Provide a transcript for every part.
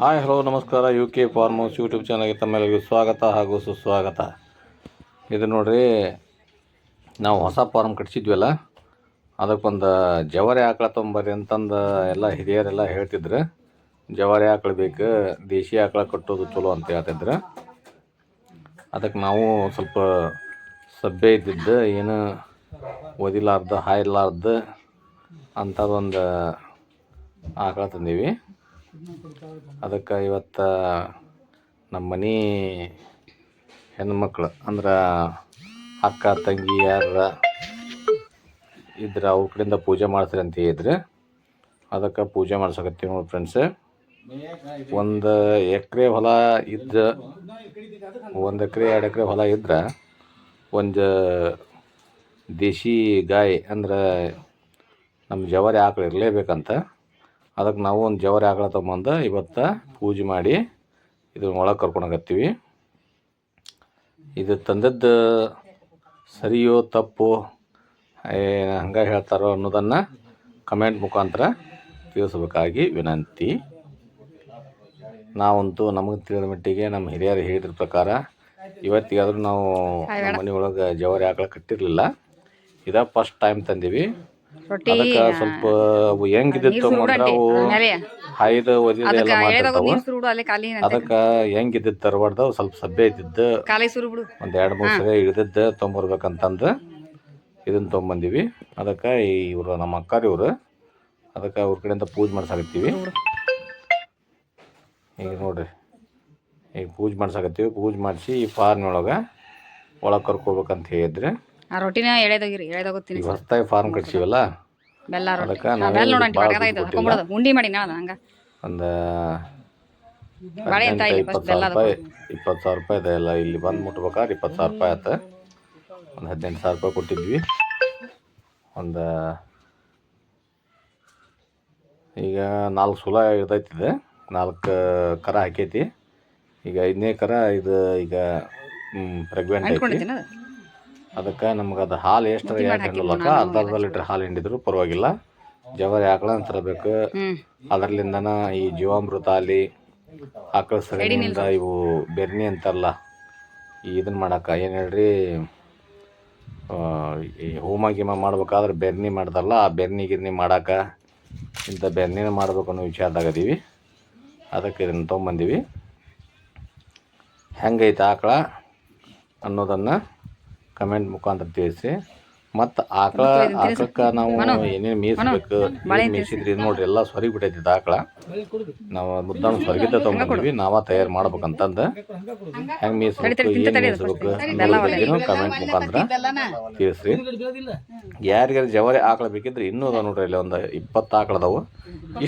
Hi, hello, ನಮಸ್ಕಾರ. U K farm house YouTube ಚಾನಲ್ಗೆ ತಮ್ಮೆಲ್ಲರಿಗೂ ಸ್ವಾಗತ ಹಾಗೂ ಸುಸ್ವಾಗತ. ಇದು ನೋಡಿರಿ, ನಾವು ಹೊಸ ಫಾರ್ಮ್ ಕಟ್ಸಿದ್ವಲ್ಲ ಅದಕ್ಕೊಂದು ಜವಾರಿ ಆಕಳ ತೊಂಬರ್ರಿ ಅಂತಂದು ಎಲ್ಲ ಹಿರಿಯರೆಲ್ಲ ಹೇಳ್ತಿದ್ರು. ಜವಾರಿ ಆಕಳು ಬೇಕು, ದೇಶಿ ಆಕಳ ಕಟ್ಟೋದು ಚಲೋ ಅಂತ ಹೇಳ್ತಿದ್ರು. ಅದಕ್ಕೆ ನಾವು ಸ್ವಲ್ಪ ಸಭ್ಯ ಇದ್ದಿದ್ದು, ಏನು ಓದಿಲಾರ್ದು, ಹಾಯಿಲಾರ್ದು ಅಂಥದ್ದೊಂದು ಆಕಳ ತಂದೀವಿ. ಅದಕ್ಕೆ ಇವತ್ತು ನಮ್ಮ ಮನೆ ಹೆಣ್ಮಕ್ಳು, ಅಂದ್ರೆ ಅಕ್ಕ, ತಂಗಿ ಯಾರ ಇದ್ರೆ ಅವ್ರ ಕಡೆಯಿಂದ ಪೂಜೆ ಮಾಡ್ತಾರೆ ಅಂತ ಹೇಳಿದ್ರೆ. ಅದಕ್ಕೆ ಪೂಜೆ ಮಾಡ್ಸಕತ್ತೀವಿ ನೋಡಿ ಫ್ರೆಂಡ್ಸ್ ಒಂದು ಎಕರೆ ಹೊಲ ಇದ್ದ, ಒಂದು ಎಕರೆ, ಎರಡು ಎಕರೆ ಹೊಲ ಇದ್ರೆ, ಒಂದು ದೇಶಿ ಗಾಯಿ ಅಂದ್ರೆ ನಮ್ಮ ಜವಾರಿ ಆಕಳು ಇರಲೇಬೇಕಂತ. ಅದಕ್ಕೆ ನಾವು ಒಂದು ಜವರಿ ಆಕಳ ತೊಗೊಂಬಂದು ಇವತ್ತು ಪೂಜೆ ಮಾಡಿ ಇದನ್ನ ಒಳಗೆ ಕರ್ಕೊಂಡೋಗತ್ತೀವಿ. ಇದು ತಂದದ್ದು ಸರಿಯೋ ತಪ್ಪು ಹಂಗೆ ಹೇಳ್ತಾರೋ ಅನ್ನೋದನ್ನು ಕಮೆಂಟ್ ಮುಖಾಂತರ ತಿಳಿಸ್ಬೇಕಾಗಿ ವಿನಂತಿ. ನಾವಂತೂ ನಮಗೆ ತಿಳಿದ ಮಟ್ಟಿಗೆ ನಮ್ಮ ಹಿರಿಯರು ಹೇಳಿದ್ರ ಪ್ರಕಾರ ಇವತ್ತಿಗಾದರೂ ನಾವು ಮನೆ ಒಳಗೆ ಜವಾರಿ ಆಕಳ ಕಟ್ಟಿರಲಿಲ್ಲ. ಇದ ಫಸ್ಟ್ ಟೈಮ್ ತಂದೀವಿ. ರೊಟ್ಟಿ ಅದಕ್ಕೆ ಸ್ವಲ್ಪ ಅವು ಹೆಂಗಿದ್ದಿತ್ತು ಮೊದಲು ಅವು ಮೇಲೆ ಹಾಯ್ದು ನೀರು ಅಲ್ಲಿ ಕಾಲಿ ಅದಕ್ಕೆ ಹೆಂಗಿದ್ದಿದ್ದು ತರಬಾರ್ದು ಸ್ವಲ್ಪ ಸಭೆ ಇದ್ದಿದ್ದು. ಕಾಲಿ ಸುರು ಬಿಡು. ಒಂದು ಎರಡು ಮೂರು ಸರಿ ಇಳಿದಿದ್ದು ತೊಗೊಂಬರ್ಬೇಕಂತಂದು ಇದನ್ನ ತೊಗೊಂಬಂದೀವಿ ಅದಕ್ಕೆ ಇವರು ನಮ್ಮ ಅಕ್ಕಾರ ಇವರು. ಅದಕ್ಕೆ ಅವ್ರ ಕಡೆಯಿಂದ ಪೂಜೆ ಮಾಡ್ಸಾಕತ್ತೀವಿ. ಈಗ ನೋಡ್ರಿ. ಈಗ ಪೂಜೆ ಮಾಡ್ಸಾಕತ್ತೀವಿ. ಪೂಜೆ ಮಾಡಿಸಿ ಈ ಫಾರ್ಮ್ ಒಳಗೆ ಒಳಗೆ ಕರ್ಕೋಬೇಕಂತ ಹೇಳಿದ್ರೆ. ಆ ರೊಟ್ಟಿನ ಎಳೆದೋಗಿರಿ ಎಳೆದೋಗುತ್ತೀನಿ ಈಗ ಹೊಸ್ದಾಗಿ ಫಾರ್ಮ್ ಕಟ್ಸಿವಲ್ಲ? ಬೆಲ್ಲ ರೊಟ್ಟಿ. ಅದಕ್ಕೆ ಆ, ನಾವು ಬೆಲ್ಲ ನೋಡಂಟಿ ಭಾಳ ಬಡಗದ ದುಡ್ಡು ಐತೆ ಹಾಕೊಂಬಿಡೋದು ಉಂಡಿ ಮಾಡಿ ನಾಳ ಹಂಗ. ಒಂದು ಬಾಳೆ ಅಂತ ಇಪ್ಪತ್ತು ಸಾವಿರ ರೂಪಾಯಿ ಇಪ್ಪತ್ತು ಸಾವಿರ ರೂಪಾಯಿ ಇದೆ ಎಲ್ಲ ಇಲ್ಲಿ ಬಂದು ಮುಟ್ಬೇಕಾದ್ರೆ ಇಪ್ಪತ್ತು ಸಾವಿರ ರೂಪಾಯಿ ಆಯ್ತು. ಒಂದು ಹದಿನೆಂಟು ಸಾವಿರ ರೂಪಾಯಿ ಕೊಟ್ಟಿದ್ವಿ. ಒಂದು ಈಗ ನಾಲ್ಕು ಸುಲ ಇರ್ತೈತಿದೆ. ನಾಲ್ಕು ಕರ ಹಾಕೈತಿ. ಈಗ ಐದನೇ ಕರ ಇದು ಈಗ ಪ್ರೆಗ್ನೆಂಟ್ ಐತಿ. ಅದು? ಅದಕ್ಕೆ ನಮ್ಗೆ ಅದು ಹಾಲು ಎಷ್ಟು ಹಿಂಡಲಕ್ಕ ಅರ್ಧ ಅರ್ಧ ಲೀಟ್ರ್ ಹಾಲು ಹಿಂಡಿದ್ರು ಪರವಾಗಿಲ್ಲ. ಜವಾರಿ ಆಕಳ ತರಬೇಕು. ಇರಬೇಕು ಅದರ್ಲಿಂದನ ಈ ಜೀವಾಮೃತ ಅಲ್ಲಿ ಆಕಳ ಸಗಣಿಯಿಂದ ಇವು ಬೆರ್ನಿ ಅಂತಾರಲ್ಲ ಇದನ್ನ ಮಾಡಕ್ಕೆ ಏನು ಹೇಳ್ರಿ? ಈ ಹೋಮ ಗೀಮ ಮಾಡ್ಬೇಕಾದ್ರೆ ಬೆರ್ನಿ ಮಾಡ್ತಾರಲ್ಲ ಆ ಬೆರ್ನಿ ಗಿರ್ನಿ ಮಾಡಕ್ಕೆ ಇಂಥ ಬೆರ್ನಿನ ಮಾಡ್ಬೇಕು ಅನ್ನೋ ವಿಚಾರದಾಗದೀವಿ ಅದಕ್ಕೆ ಇದನ್ನು ತೊಗೊಂಬಂದೀವಿ. ಹೆಂಗೈತೆ ಆಕಳ ಅನ್ನೋದನ್ನು ಕಮೆಂಟ್ ಮುಖಾಂತರ ತಿಳಿಸಿ. ಮತ್ತು ಆಕಳ ಆಕಳಕ್ಕೆ ನಾವು ಏನೇನು ಮೀಸಬೇಕು ಮೀಸಿದ್ರಿ ನೋಡ್ರಿ ಎಲ್ಲ ಸೊರಗಿ ಬಿಟ್ಟೈತಿ ಇದು ಆಕಳ. ನಾವು ಮುದ್ದಾನ ಸೊರಗಿದ್ದ ತೊಗೊಂಡ್ವಿ ನಾವ ತಯಾರು ಮಾಡ್ಬೇಕಂತಂದು. ಹೆಂಗೆ ಮೀಸಬೇಕು ಏನು ಮೀಸಬೇಕು ಕಮೆಂಟ್ ಮುಖಾಂತರ ತಿಳಿಸ್ರಿ. ಯಾರಿಗಾರು ಜವಾರಿ ಆಕಳ ಬೇಕಿದ್ರೆ ಇನ್ನೂ ಅದಾವ ನೋಡ್ರಿ ಇಲ್ಲಿ ಒಂದು ಇಪ್ಪತ್ತು ಆಕಳ ಅದಾವು.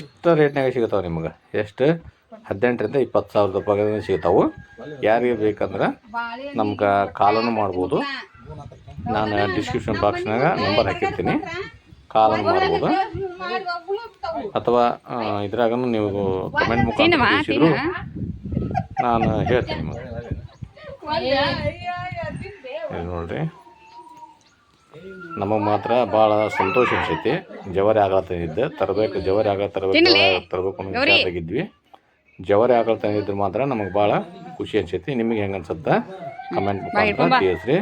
ಇಷ್ಟು ರೇಟ್ನಾಗ ಸಿಗ್ತಾವೆ ನಿಮ್ಗೆ. ಎಷ್ಟು? ಹದಿನೆಂಟರಿಂದ ಇಪ್ಪತ್ತು ಸಾವಿರದ ರೂಪಾಯಿ ಸಿಗ್ತಾವೆ. ಯಾರಿಗೆ ಬೇಕಂದ್ರೆ ನಮ್ಗೆ ಕಾಲನ್ನು ಮಾಡ್ಬೋದು. ನಾನು ಡಿಸ್ಕ್ರಿಪ್ಷನ್ ಬಾಕ್ಸ್ನಾಗ ನಂಬರ್ ಹಾಕಿರ್ತೀನಿ. ಕಾಲನ್ನು ಮಾಡ್ಬೋದು. ಅಥವಾ ಇದ್ರಾಗ ಇದ್ರಾಗನು ನೀವು ಕಮೆಂಟ್ ಮುಖಾಂತರ ತಿಳಿಸಿದ್ರು ನಾನು ಹೇಳ್ತೀನಿ ನಿಮಗೆ. ಇದು ನೋಡ್ರಿ. ನಮಗೆ ಮಾತ್ರ ಭಾಳ ಸಂತೋಷ ಅನ್ಸೈತಿ. ಜವರಿ ಆಗಲ ತಂದಿದ್ದೆ ತರಬೇಕು ಜವರಿ ಆಕಳ ತರಬೇಕು ತರಬೇಕು ಅನ್ನೋದಾಗಿದ್ವಿ ಜವರಿ ಜವಾರಿ ತಂದಿದ್ರು ತಂದಿದ್ರೆ ಮಾತ್ರ ನಮಗೆ ಭಾಳ ಖುಷಿ ಅನ್ಸೈತಿ. ನಿಮಗೆ ಹೆಂಗೆ ಅನ್ಸುತ್ತೆ? ಕಮೆಂಟ್ ಮುಖಾಂತರ ತಿಳಿಸ್ರಿ.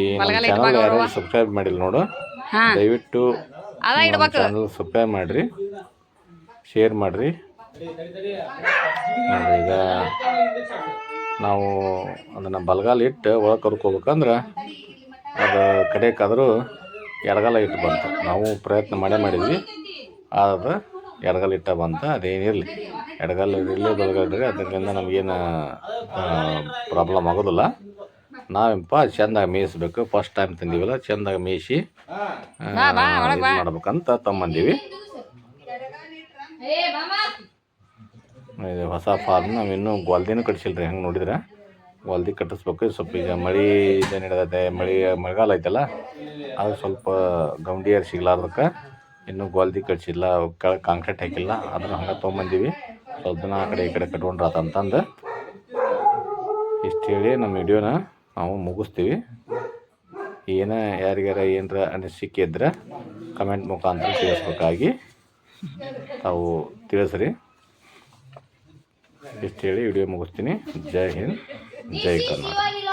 ಈ ನಮ್ಮ ಚಾನಲ್ ಯಾರು ಸಬ್ಸ್ಕ್ರೈಬ್ ಮಾಡಿಲ್ಲ ನೋಡು. ದಯವಿಟ್ಟು ಚಾನಲ್ ಸಬ್ಸ್ಕ್ರೈಬ್ ಮಾಡಿರಿ. ಶೇರ್ ಮಾಡಿರಿ. ಈಗ ನಾವು ಅದನ್ನು ಬಲಗಾಲ ಇಟ್ಟು ಒಳಗೆ ಕರ್ಕೋಬೇಕಂದ್ರೆ ಅದು ಕಡೆಕಾದರೂ ಎಡಗಾಲ ಇಟ್ಟು ಬಂತು. ನಾವು ಪ್ರಯತ್ನ ಮಾಡೇ ಮಾಡಿದ್ವಿ. ಆದ್ರೆ ಎಡಗಾಲ ಇಟ್ಟ ಬಂತ. ಅದೇನಿರಲಿ ಎಡಗಾಲ ಇರಲಿ ಬಲಗಾಲ ಇರಲಿ. ಅದರಿಂದ ನಮಗೇನು ಪ್ರಾಬ್ಲಮ್ ಆಗೋದಿಲ್ಲ. ನಾವೆಂಪ ಚೆಂದಾಗಿ ಮೇಯಿಸ್ಬೇಕು. ಫಸ್ಟ್ ಟೈಮ್ ತಿಂದಿವಲ್ಲ ಚೆಂದಾಗಿ ಮೇಯಿಸಿ ಮಾಡ್ಬೇಕಂತ ತಗೊಂಬಂದೀವಿ ಇದು ಹೊಸ ಫಾರ್ಮ್ ನಾವು ಇನ್ನೂ ಗ್ವಾಲ್ದಿನೂ ಕಟ್ಸಿಲ್ರಿ ರೀ ಹಂಗೆ ನೋಡಿದ್ರೆ. ಗೋಲ್ದಿ ಕಟ್ಟಿಸ್ಬೇಕು ಸ್ವಲ್ಪ ಈಗ ಮಳೆ ಇದು ನಡೆದೈತೆ. ಮಳೆ ಮಳೆಗಾಲ ಐತಲ್ಲ ಅದು ಸ್ವಲ್ಪ ಗೌಂಡಿಯರ್ ಸಿಗ್ಲಾರ್ದಕ್ಕೆ ಇನ್ನೂ ಗೋಲ್ದಿ ಕಟ್ಸಿಲ್ಲ ಕೆಳಗೆ ಕಾಂಕ್ರೀಟ್ ಹಾಕಿಲ್ಲ ಅದನ್ನು ಹಂಗೆ ತೊಗೊಂಬಂದೀವಿ. ಸ್ವಲ್ಪ ದಿನ ಆ ಕಡೆ ಈ ಕಡೆ ಕಟ್ಕೊಂಡ್ರಾತಂತಂದು. ಇಷ್ಟು ಹೇಳಿ ನಮ್ಮ ವಿಡಿಯೋನ ನಾವು ಮುಗಿಸ್ತೀವಿ. ಏನ ಯಾರಿಗಾರ ಏನರ ಅನಿಸಿಕೆ ಸಿಕ್ಕಿದ್ರೆ ಕಮೆಂಟ್ ಮುಖಾಂತರ ತಿಳಿಸ್ಬೇಕಾಗಿ ತಾವು ತಿಳಿಸ್ರಿ. ಇಷ್ಟು ಹೇಳಿ ವಿಡಿಯೋ ಮುಗಿಸ್ತೀನಿ. ಜೈ ಹಿಂದ್ ಜೈ ಕರ್ನಾಟಕ.